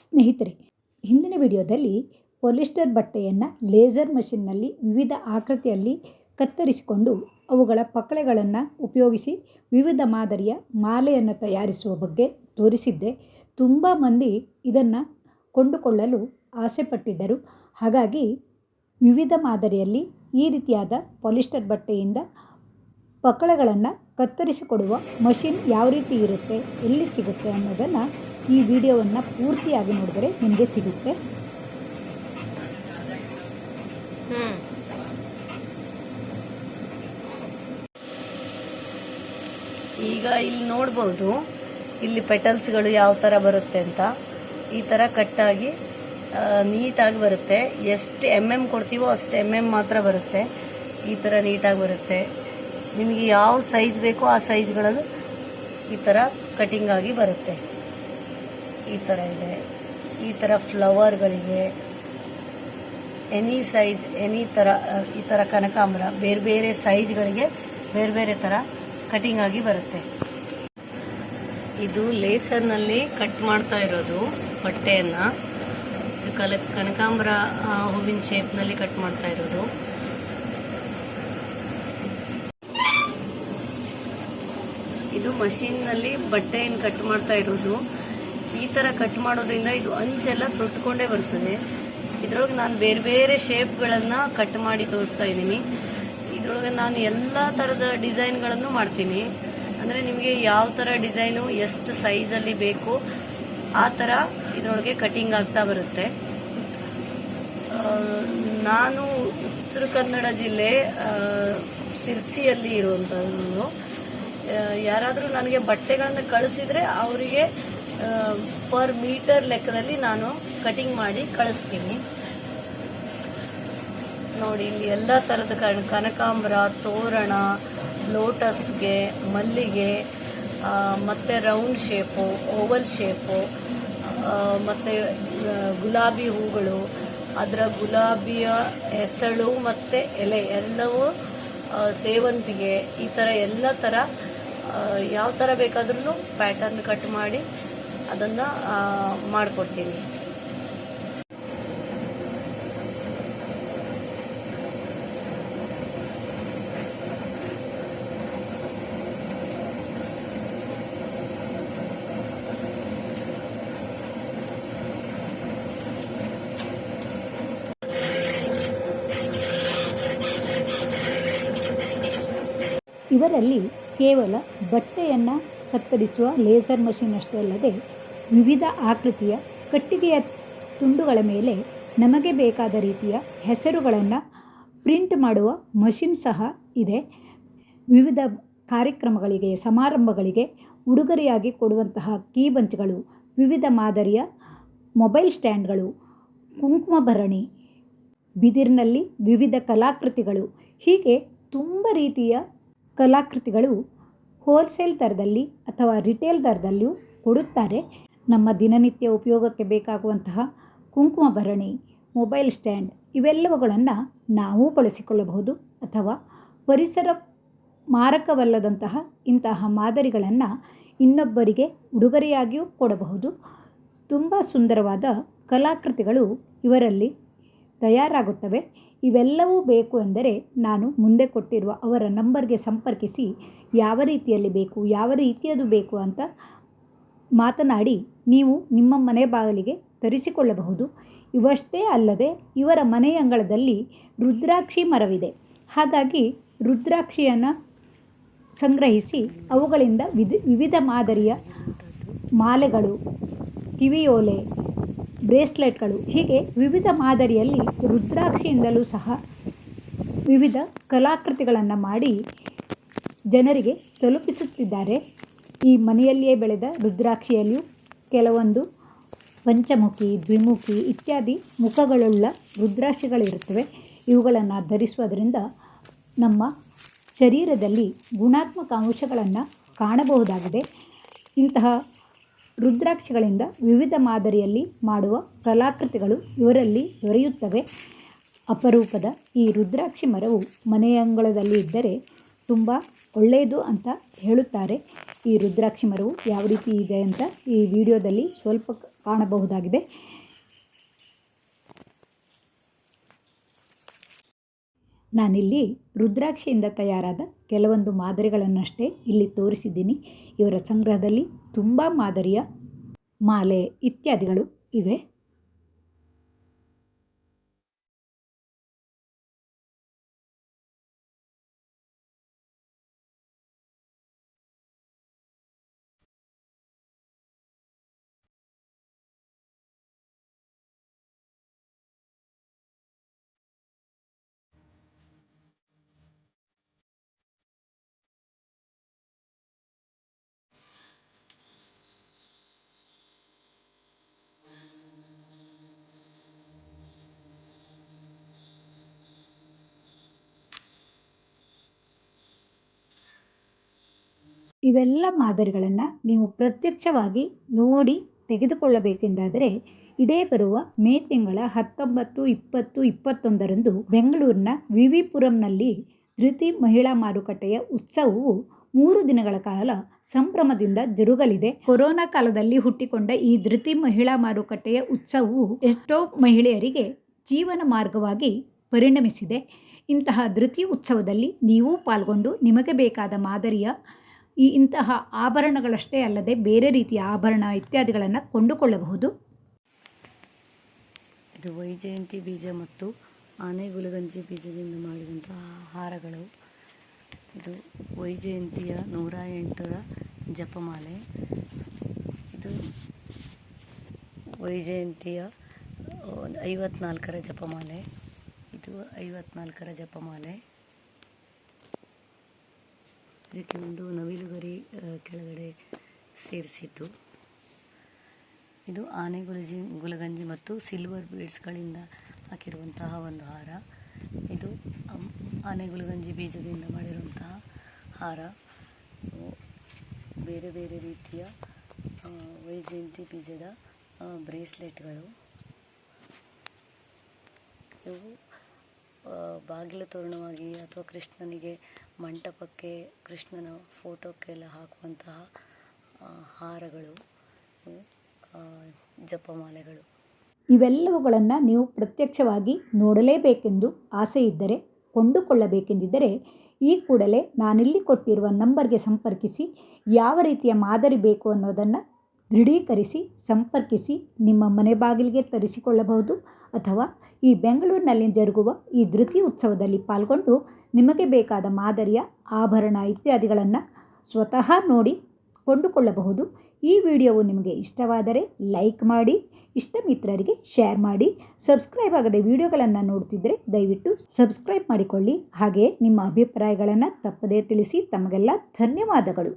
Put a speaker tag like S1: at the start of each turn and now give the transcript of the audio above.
S1: ಸ್ನೇಹಿತರೆ, ಹಿಂದಿನ ವಿಡಿಯೋದಲ್ಲಿ ಪೊಲಿಸ್ಟರ್ ಬಟ್ಟೆಯನ್ನು ಲೇಸರ್ ಮಷಿನ್ನಲ್ಲಿ ವಿವಿಧ ಆಕೃತಿಯಲ್ಲಿ ಕತ್ತರಿಸಿಕೊಂಡು ಅವುಗಳ ಪಕಳೆಗಳನ್ನು ಉಪಯೋಗಿಸಿ ವಿವಿಧ ಮಾದರಿಯ ಮಾಲೆಯನ್ನು ತಯಾರಿಸುವ ಬಗ್ಗೆ ತೋರಿಸಿದ್ದೆ. ತುಂಬ ಮಂದಿ ಇದನ್ನು ಕೊಂಡುಕೊಳ್ಳಲು ಆಸೆಪಟ್ಟಿದ್ದರು. ಹಾಗಾಗಿ ವಿವಿಧ ಮಾದರಿಯಲ್ಲಿ ಈ ರೀತಿಯಾದ ಪಾಲಿಸ್ಟರ್ ಬಟ್ಟೆಯಿಂದ ಪಕಳೆಗಳನ್ನು ಕತ್ತರಿಸಿಕೊಡುವ ಮಷಿನ್ ಯಾವ ರೀತಿ ಇರುತ್ತೆ, ಎಲ್ಲಿ ಸಿಗುತ್ತೆ ಅನ್ನೋದನ್ನು ಈ ವಿಡಿಯೋವನ್ನು ಪೂರ್ತಿಯಾಗಿ ನೋಡಿದರೆ ನಿಮಗೆ ಸಿಗುತ್ತೆ.
S2: ಈಗ ಇಲ್ಲಿ ನೋಡ್ಬೋದು ಇಲ್ಲಿ ಪೆಟಲ್ಸ್ಗಳು ಯಾವ ಥರ ಬರುತ್ತೆ ಅಂತ. ಈ ಥರ ಕಟ್ಟಾಗಿ ನೀಟಾಗಿ ಬರುತ್ತೆ. ಎಷ್ಟು ಎಂ ಎಂ ಕೊಡ್ತೀವೋ ಅಷ್ಟು ಎಂ ಎಂ ಮಾತ್ರ ಬರುತ್ತೆ. ಈ ಥರ ನೀಟಾಗಿ ಬರುತ್ತೆ. ನಿಮಗೆ ಯಾವ ಸೈಜ್ ಬೇಕೋ ಆ ಸೈಜ್ಗಳಲ್ಲೂ ಈ ಥರ ಕಟಿಂಗ್ ಆಗಿ ಬರುತ್ತೆ. ಈ ಥರ ಇದೆ. ಈ ಥರ ಫ್ಲವರ್ಗಳಿಗೆ ಎನಿ ಸೈಜ್ ಎನಿ ಥರ ಈ ಥರ ಕನಕಾಂಬರ, ಬೇರೆ ಬೇರೆ ಸೈಜ್ಗಳಿಗೆ ಬೇರೆ ಬೇರೆ ಥರ ಕಟಿಂಗ್ ಆಗಿ ಬರುತ್ತೆ. ಇದು ಲೇಸರ್ನಲ್ಲಿ ಕಟ್ ಮಾಡ್ತಾ ಇರೋದು ಬಟ್ಟೆಯನ್ನು. ಕಲ, ಕನಕಾಂಬರ ಹೂವಿನ ಶೇಪ್ನಲ್ಲಿ ಕಟ್ ಮಾಡ್ತಾ ಇರೋದು. ಇದು ಮಷೀನ್ನಲ್ಲಿ ಬಟ್ಟೆಯನ್ನು ಕಟ್ ಮಾಡ್ತಾ ಇರೋದು. ಈ ಥರ ಕಟ್ ಮಾಡೋದ್ರಿಂದ ಇದು ಅಂಚೆಲ್ಲ ಸುಟ್ಕೊಂಡೇ ಬರ್ತದೆ. ಇದ್ರೊಳಗೆ ನಾನು ಬೇರೆ ಬೇರೆ ಶೇಪ್ಗಳನ್ನು ಕಟ್ ಮಾಡಿ ತೋರಿಸ್ತಾ ಇದ್ದೀನಿ. ಇದ್ರೊಳಗೆ ನಾನು ಎಲ್ಲ ಥರದ ಡಿಸೈನ್ಗಳನ್ನು ಮಾಡ್ತೀನಿ. ಅಂದರೆ ನಿಮಗೆ ಯಾವ ಥರ ಡಿಸೈನು ಎಷ್ಟು ಸೈಜಲ್ಲಿ ಬೇಕು, ಆ ಥರ ಇದರೊಳಗೆ ಕಟಿಂಗ್ ಆಗ್ತಾ ಬರುತ್ತೆ. ನಾನು ಉತ್ತರ ಕನ್ನಡ ಜಿಲ್ಲೆ ಸಿರ್ಸಿಯಲ್ಲಿ ಇರುವಂಥದ್ದು ಯಾರಾದರೂ ನನಗೆ ಬಟ್ಟೆಗಳನ್ನು ಕಳಿಸಿದರೆ ಅವರಿಗೆ ಪರ್ ಮೀಟರ್ ಲೆಕ್ಕದಲ್ಲಿ ನಾನು ಕಟಿಂಗ್ ಮಾಡಿ ಕಳಿಸ್ತೀನಿ. ನೋಡಿ, ಇಲ್ಲಿ ಎಲ್ಲ ಥರದ ಕನಕಾಂಬರ, ತೋರಣ, ಲೋಟಸ್ಗೆ, ಮಲ್ಲಿಗೆ ಮತ್ತೆ ರೌಂಡ್ ಶೇಪು, ಓವಲ್ ಶೇಪು ಮತ್ತು ಗುಲಾಬಿ ಹೂಗಳು, ಅದರ ಗುಲಾಬಿಯ ಹೆಸಳು ಮತ್ತು ಎಲೆ ಎಲ್ಲವೂ ಸೇವಂತಿಗೆ, ಈ ಥರ ಎಲ್ಲ ಥರ ಯಾವ ಥರ ಬೇಕಾದ್ರೂ ಪ್ಯಾಟರ್ನ್ ಕಟ್ ಮಾಡಿ ಅದನ್ನು ಮಾಡಿಕೊಡ್ತೀನಿ.
S1: ಇವರಲ್ಲಿ ಕೇವಲ ಬಟ್ಟೆಯನ್ನು ಕತ್ತರಿಸುವ ಲೇಸರ್ ಮಷಿನ್ ಅಷ್ಟೇ ಅಲ್ಲದೆ ವಿವಿಧ ಆಕೃತಿಯ ಕಟ್ಟಿಗೆಯ ತುಂಡುಗಳ ಮೇಲೆ ನಮಗೆ ಬೇಕಾದ ರೀತಿಯ ಹೆಸರುಗಳನ್ನು ಪ್ರಿಂಟ್ ಮಾಡುವ ಮಷಿನ್ ಸಹ ಇದೆ. ವಿವಿಧ ಕಾರ್ಯಕ್ರಮಗಳಿಗೆ, ಸಮಾರಂಭಗಳಿಗೆ ಉಡುಗೊರೆಯಾಗಿ ಕೊಡುವಂತಹ ಕೀ ಬಂಚ್ಗಳು, ವಿವಿಧ ಮಾದರಿಯ ಮೊಬೈಲ್ ಸ್ಟ್ಯಾಂಡ್ಗಳು, ಕುಂಕುಮ ಭರಣಿ, ಬಿದಿರಿನಲ್ಲಿ ವಿವಿಧ ಕಲಾಕೃತಿಗಳು, ಹೀಗೆ ತುಂಬ ರೀತಿಯ ಕಲಾಕೃತಿಗಳು ಹೋಲ್ಸೇಲ್ ದರದಲ್ಲಿ ಅಥವಾ ರಿಟೇಲ್ ದರದಲ್ಲಿಯೂ ಕೊಡುತ್ತಾರೆ. ನಮ್ಮ ದಿನನಿತ್ಯ ಉಪಯೋಗಕ್ಕೆ ಬೇಕಾಗುವಂತಹ ಕುಂಕುಮ ಭರಣಿ, ಮೊಬೈಲ್ ಸ್ಟ್ಯಾಂಡ್ ಇವೆಲ್ಲವುಗಳನ್ನು ನಾವು ಬಳಸಿಕೊಳ್ಳಬಹುದು ಅಥವಾ ಪರಿಸರ ಮಾರಕವಲ್ಲದಂತಹ ಇಂತಹ ಮಾದರಿಗಳನ್ನು ಇನ್ನೊಬ್ಬರಿಗೆ ಉಡುಗೊರೆಯಾಗಿಯೂ ಕೊಡಬಹುದು. ತುಂಬ ಸುಂದರವಾದ ಕಲಾಕೃತಿಗಳು ಇವರಲ್ಲಿ ತಯಾರಾಗುತ್ತವೆ. ಇವೆಲ್ಲವೂ ಬೇಕು ಎಂದರೆ ನಾನು ಮುಂದೆ ಕೊಟ್ಟಿರುವ ಅವರ ನಂಬರ್ಗೆ ಸಂಪರ್ಕಿಸಿ ಯಾವ ರೀತಿಯಲ್ಲಿ ಬೇಕು, ಯಾವ ರೀತಿಯದು ಬೇಕು ಅಂತ ಮಾತನಾಡಿ, ನೀವು ನಿಮ್ಮ ಮನೆ ಬಾಗಿಲಿಗೆ ತರಿಸಿಕೊಳ್ಳಬಹುದು. ಇವಷ್ಟೇ ಅಲ್ಲದೆ ಇವರ ಮನೆಯ ಅಂಗಳದಲ್ಲಿ ರುದ್ರಾಕ್ಷಿ ಮರವಿದೆ. ಹಾಗಾಗಿ ರುದ್ರಾಕ್ಷಿಯನ್ನು ಸಂಗ್ರಹಿಸಿ ಅವುಗಳಿಂದ ವಿಧ, ವಿವಿಧ ಮಾದರಿಯ ಮಾಲೆಗಳು, ಕಿವಿಯೋಲೆ, ಬ್ರೇಸ್ಲೆಟ್ಗಳು, ಹೀಗೆ ವಿವಿಧ ಮಾದರಿಯಲ್ಲಿ ರುದ್ರಾಕ್ಷಿಯಿಂದಲೂ ಸಹ ವಿವಿಧ ಕಲಾಕೃತಿಗಳನ್ನು ಮಾಡಿ ಜನರಿಗೆ ತಲುಪಿಸುತ್ತಿದ್ದಾರೆ. ಈ ಮನೆಯಲ್ಲಿಯೇ ಬೆಳೆದ ರುದ್ರಾಕ್ಷಿಯಲ್ಲಿಯೂ ಕೆಲವೊಂದು ಪಂಚಮುಖಿ, ದ್ವಿಮುಖಿ ಇತ್ಯಾದಿ ಮುಖಗಳುಳ್ಳ ರುದ್ರಾಕ್ಷಿಗಳಿರುತ್ತವೆ. ಇವುಗಳನ್ನು ಧರಿಸುವುದರಿಂದ ನಮ್ಮ ಶರೀರದಲ್ಲಿ ಗುಣಾತ್ಮಕ ಅಂಶಗಳನ್ನು ಕಾಣಬಹುದಾಗಿದೆ. ಇಂತಹ ರುದ್ರಾಕ್ಷಿಗಳಿಂದ ವಿವಿಧ ಮಾದರಿಯಲ್ಲಿ ಮಾಡುವ ಕಲಾಕೃತಿಗಳು ಇವರಲ್ಲಿ ದೊರೆಯುತ್ತವೆ. ಅಪರೂಪದ ಈ ರುದ್ರಾಕ್ಷಿ ಮರವು ಮನೆಯಂಗಳದಲ್ಲಿ ಇದ್ದರೆ ತುಂಬ ಒಳ್ಳೆಯದು ಅಂತ ಹೇಳುತ್ತಾರೆ. ಈ ರುದ್ರಾಕ್ಷಿ ಮರವು ಯಾವ ರೀತಿ ಇದೆ ಅಂತ ಈ ವಿಡಿಯೋದಲ್ಲಿ ಸ್ವಲ್ಪ ಕಾಣಬಹುದಾಗಿದೆ. ನಾನಿಲ್ಲಿ ರುದ್ರಾಕ್ಷಿಯಿಂದ ತಯಾರಾದ ಕೆಲವೊಂದು ಮಾದರಿಗಳನ್ನಷ್ಟೇ ಇಲ್ಲಿ ತೋರಿಸಿದ್ದೀನಿ. ಇವರ ಸಂಗ್ರಹದಲ್ಲಿ ತುಂಬ ಮಾದರಿಯ ಮಾಲೆ ಇತ್ಯಾದಿಗಳು ಇವೆ. ಇವೆಲ್ಲ ಮಾದರಿಗಳನ್ನು ನೀವು ಪ್ರತ್ಯಕ್ಷವಾಗಿ ನೋಡಿ ತೆಗೆದುಕೊಳ್ಳಬೇಕೆಂದಾದರೆ ಇದೇ ಬರುವ ಮೇ ತಿಂಗಳ ಹತ್ತೊಂಬತ್ತು, ಇಪ್ಪತ್ತು, ಇಪ್ಪತ್ತೊಂದರಂದು ಬೆಂಗಳೂರಿನ ವಿವಿಪುರಂನಲ್ಲಿ ಧೃತಿ ಮಹಿಳಾ ಮಾರುಕಟ್ಟೆಯ ಉತ್ಸವವು ಮೂರು ದಿನಗಳ ಕಾಲ ಸಂಭ್ರಮದಿಂದ ಜರುಗಲಿದೆ. ಕೊರೋನಾ ಕಾಲದಲ್ಲಿ ಹುಟ್ಟಿಕೊಂಡ ಈ ಧೃತಿ ಮಹಿಳಾ ಮಾರುಕಟ್ಟೆಯ ಉತ್ಸವವು ಎಷ್ಟೋ ಮಹಿಳೆಯರಿಗೆ ಜೀವನ ಮಾರ್ಗವಾಗಿ ಪರಿಣಮಿಸಿದೆ. ಇಂತಹ ಧೃತಿ ಉತ್ಸವದಲ್ಲಿ ನೀವು ಪಾಲ್ಗೊಂಡು ನಿಮಗೆ ಬೇಕಾದ ಮಾದರಿಯ ಈ ಇಂತಹ ಆಭರಣಗಳಷ್ಟೇ ಅಲ್ಲದೆ ಬೇರೆ ರೀತಿಯ ಆಭರಣ ಇತ್ಯಾದಿಗಳನ್ನು ಕೊಂಡುಕೊಳ್ಳಬಹುದು.
S3: ಇದು ವೈಜಯಂತಿ ಬೀಜ ಮತ್ತು ಆನೆಗುಲಗಂಜಿ ಬೀಜದಿಂದ ಮಾಡಿದಂತಹ ಆಹಾರಗಳು. ಇದು ವೈಜಯಂತಿಯ ನೂರ ಎಂಟರ ಜಪಮಾಲೆ. ಇದು ವೈಜಯಂತಿಯ ಐವತ್ನಾಲ್ಕರ ಜಪಮಾಲೆ. ಇದು ಐವತ್ನಾಲ್ಕರ ಜಪಮಾಲೆ. ಇದಕ್ಕೆ ಒಂದು ನವಿಲುಗರಿ ಕೆಳಗಡೆ ಸೇರಿಸಿದ್ದು. ಇದು ಆನೆ ಗುಲಜಿ ಗುಲಗಂಜಿ ಮತ್ತು ಸಿಲ್ವರ್ ಬೀಡ್ಸ್ಗಳಿಂದ ಹಾಕಿರುವಂತಹ ಒಂದು ಹಾರ. ಇದು ಆನೆ ಗುಲಗಂಜಿ ಬೀಜದಿಂದ ಮಾಡಿರುವಂತಹ ಹಾರ. ಬೇರೆ ಬೇರೆ ರೀತಿಯ ವೈಜಯಂತಿ ಬೀಜದ ಬ್ರೇಸ್ಲೆಟ್ಗಳು. ಇವು ಬಾಗಿಲು ತೋರಣವಾಗಿ ಅಥವಾ ಕೃಷ್ಣನಿಗೆ ಮಂಟಪಕ್ಕೆ, ಕೃಷ್ಣನ ಫೋಟೋಕ್ಕೆಲ್ಲ ಹಾಕುವಂತಹ ಹಾರಗಳು ಜಪಮಾಲೆಗಳು.
S1: ಇವೆಲ್ಲವುಗಳನ್ನು ನೀವು ಪ್ರತ್ಯಕ್ಷವಾಗಿ ನೋಡಲೇಬೇಕೆಂದು ಆಸೆ ಇದ್ದರೆ ಕೊಂಡುಕೊಳ್ಳಬೇಕೆಂದಿದ್ದರೆ, ಈ ಕೂಡಲೇ ನಾನಿಲ್ಲಿ ಕೊಟ್ಟಿರುವ ನಂಬರ್ಗೆ ಸಂಪರ್ಕಿಸಿ ಯಾವ ರೀತಿಯ ಮಾದರಿ ಬೇಕು ಅನ್ನೋದನ್ನು ದೃಢೀಕರಿಸಿ, ಸಂಪರ್ಕಿಸಿ, ನಿಮ್ಮ ಮನೆ ಬಾಗಿಲಿಗೆ ತರಿಸಿಕೊಳ್ಳಬಹುದು ಅಥವಾ ಈ ಬೆಂಗಳೂರಿನಲ್ಲಿ ಜರುಗುವ ಈ ಧೃತಿ ಉತ್ಸವದಲ್ಲಿ ಪಾಲ್ಗೊಂಡು ನಿಮಗೆ ಬೇಕಾದ ಮಾದರಿಯ ಆಭರಣ ಇತ್ಯಾದಿಗಳನ್ನು ಸ್ವತಃ ನೋಡಿ ಕೊಂಡುಕೊಳ್ಳಬಹುದು. ಈ ವಿಡಿಯೋವು ನಿಮಗೆ ಇಷ್ಟವಾದರೆ ಲೈಕ್ ಮಾಡಿ ಇಷ್ಟ ಮಿತ್ರರಿಗೆ ಶೇರ್ ಮಾಡಿ, ಸಬ್ಸ್ಕ್ರೈಬ್ ಆಗದೆ ವಿಡಿಯೋಗಳನ್ನು ನೋಡ್ತಿದ್ದರೆ ದಯವಿಟ್ಟು ಸಬ್ಸ್ಕ್ರೈಬ್ ಮಾಡಿಕೊಳ್ಳಿ. ಹಾಗೆ ನಿಮ್ಮ ಅಭಿಪ್ರಾಯಗಳನ್ನು ತಪ್ಪದೇ ತಿಳಿಸಿ ತಮಗೆಲ್ಲ ಧನ್ಯವಾದಗಳು.